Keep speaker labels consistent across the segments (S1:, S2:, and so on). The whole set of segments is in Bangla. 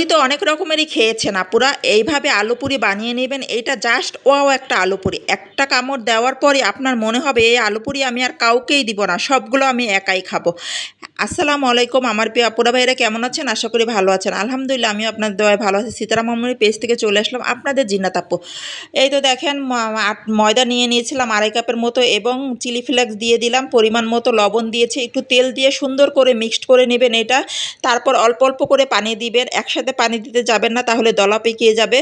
S1: পুরি তো অনেক রকমেরই খেয়েছেন, আপুরা। এইভাবে আলু পুরি বানিয়ে নেবেন, এইটা জাস্ট ওয়াও একটা আলু পুরি। একটা কামড় দেওয়ার পরে আপনার মনে হবে, এই আলু পুরি আমি আর কাউকেই দিব না, সবগুলো আমি একাই খাব। আসসালামু আলাইকুম আমার প্রিয় আপুরা ভাইরা কেমন আছেন? আশা করি ভালো আছেন। আলহামদুলিল্লাহ আমি আপনার দোয়ায় ভালো আছি। সীতারাম মামুনি পেজ থেকে চলে আসলাম আপনাদের জিন্নাত আপু। এই তো দেখেন ময়দা নিয়ে নিয়েছিলাম আড়াই কাপের মতো এবং চিলি ফ্লেক্স দিয়ে দিলাম, পরিমাণ মতো লবণ দিয়েছি, একটু তেল দিয়ে সুন্দর করে মিক্সড করে নেবেন এটা। তারপর অল্প অল্প করে পানি দিবেন, একসাথে পানি দিতে যাবেন না, তাহলে দলা পেকিয়ে যাবে।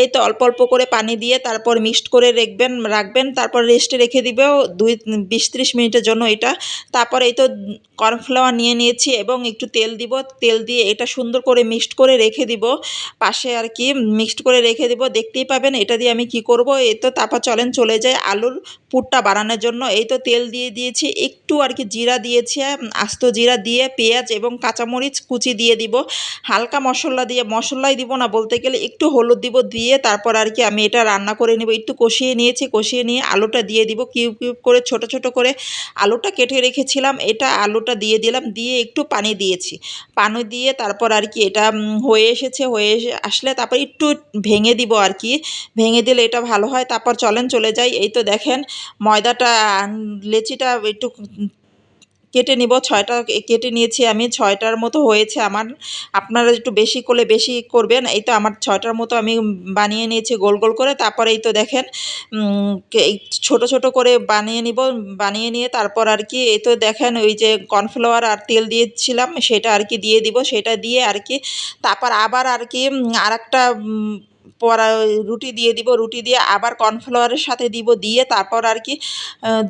S1: এই তো অল্প অল্প করে পানি দিয়ে তারপর মিক্সড করে রাখবেন রাখবেন, তারপর রেস্টে রেখে দিবেও দুই, বিশ, ত্রিশ মিনিটের জন্য এটা। তারপর এই তো কর্নফ্লাওয়ার নিয়ে নিয়েছি এবং একটু তেল দিব, তেল দিয়ে এটা সুন্দর করে মিক্সড করে রেখে দিব। পাশে আর কি মিক্সড করে রেখে দিব, দেখতেই পাবেন এটা দিয়ে আমি কি করব। এই তো তারপর চলেন চলে যায় আলুর পুরটা বানানোর জন্য। এই তো তেল দিয়ে দিয়েছি, একটু আর কি জিরা দিয়েছি আস্ত জিরা দিয়ে পেঁয়াজ এবং কাঁচামরিচ কুচি দিয়ে দিব। হালকা মশলা দিয়ে মশলাই দিব না, বলতে গেলে একটু হলুদ দিব দিয়ে তারপর আর কি আমি এটা রান্না করে নেব। একটু কষিয়ে নিয়েছি, কষিয়ে নিয়ে আলুটা দিয়ে দিব, কিউব কিউব করে, ছোট ছোট করে আলুটা কেটে রেখেছিলাম। এটা আলুটা দিয়ে দিলাম, দিয়ে একটু পানি দিয়েছি। পানি দিয়ে তারপর আর কি এটা হয়ে এসেছে, হয়ে আসলে তারপর একটু ভেঙে দিব আর কি। ভেঙে দিলে এটা ভালো হয়, তারপর চলেন চলে যাই। এই তো দেখেন ময়দাটা লেচিটা একটু কেটে নিব, ছয়টা কেটে নিয়েছি আমি, ছয়টার মতো হয়েছে আমার। আপনারা একটু বেশি করলে বেশি করবেন, এই তো আমার ছয়টার মতো আমি বানিয়ে নিয়েছি গোল গোল করে। তারপরে এই তো দেখেন এই ছোট ছোট করে বানিয়ে নিব, বানিয়ে নিয়ে তারপর আর কি, এই তো দেখেন ওই যে কর্নফ্লাওয়ার আর তেল দিয়েছিলাম, সেটা আর কি দিয়ে দিব, সেটা দিয়ে আর কি, তারপর আবার আর কি আর একটা পরা রুটি দিয়ে দিব, রুটি দিয়ে আবার কর্নফ্লাওয়ারের সাথে দিব, দিয়ে তারপর আর কি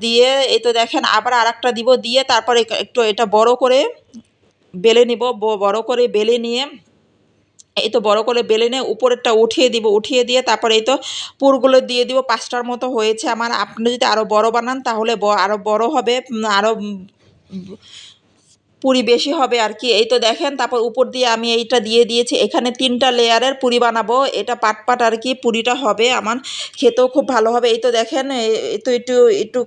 S1: দিয়ে এই তো দেখেন আবার আরেকটা দিব, দিয়ে তারপরে একটু এটা বড় করে বেলে নিব বড় করে বেলে নিয়ে, এই তো বড় করে বেলে নিয়ে উপরেরটা উঠিয়ে দিব, উঠিয়ে দিয়ে তারপরে এই তো পুরগুলো দিয়ে দিব, পাঁচটার মতো হয়েছে আমার, আপনি যদি আরও বড় বানান তাহলে আরও বড় হবে আরও পুরি বেশি হবে আর কি। এই তো দেখেন, তারপর উপর দিয়ে আমি এইটা দিয়ে দিয়েছি। এখানে তিনটা লেয়ারের পুরি বানাবো। এটা পাট পাট আর কি পুরিটা হবে আমার। খেতেও খুব ভালো হবে। এই তো দেখেন এই তো একটু একটু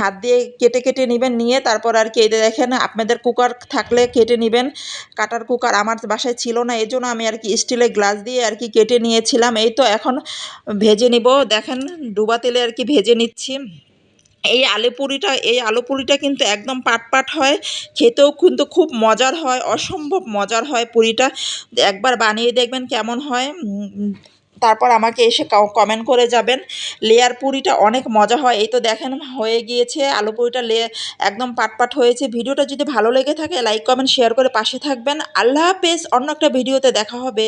S1: হাত দিয়ে কেটে কেটে নেবেন নিয়ে, তারপর আর কি এই দেখেন, আপনাদের কুকার থাকলে কেটে নেবেন। কাটার কুকার আমার বাসায় ছিল না এই জন্য আমি আর কি স্টিলের গ্লাস দিয়ে আর কি কেটে নিয়েছিলাম। এই তো এখন ভেজে নিব। দেখেন, ডুবা তেলে আর কি ভেজে নিচ্ছি। এই আলু পুরিটা এই আলু পুরিটা কিন্তু একদম পাট পাট হয়। খেতেও কিন্তু খুব মজার হয়, অসম্ভব মজার হয় পুরিটা। একবার বানিয়ে দেখবেন কেমন হয়। তারপর আমাকে এসে কমেন্ট করে যাবেন। লেয়ার পুরিটা অনেক মজা হয়। এই তো দেখেন হয়ে গিয়েছে আলু পুরিটা লে, একদম পাট পাট হয়েছে। ভিডিওটা যদি ভালো লেগে থাকে লাইক কমেন্ট শেয়ার করে পাশে থাকবেন। আল্লাহ হাফেজ, অন্য একটা ভিডিওতে দেখা হবে।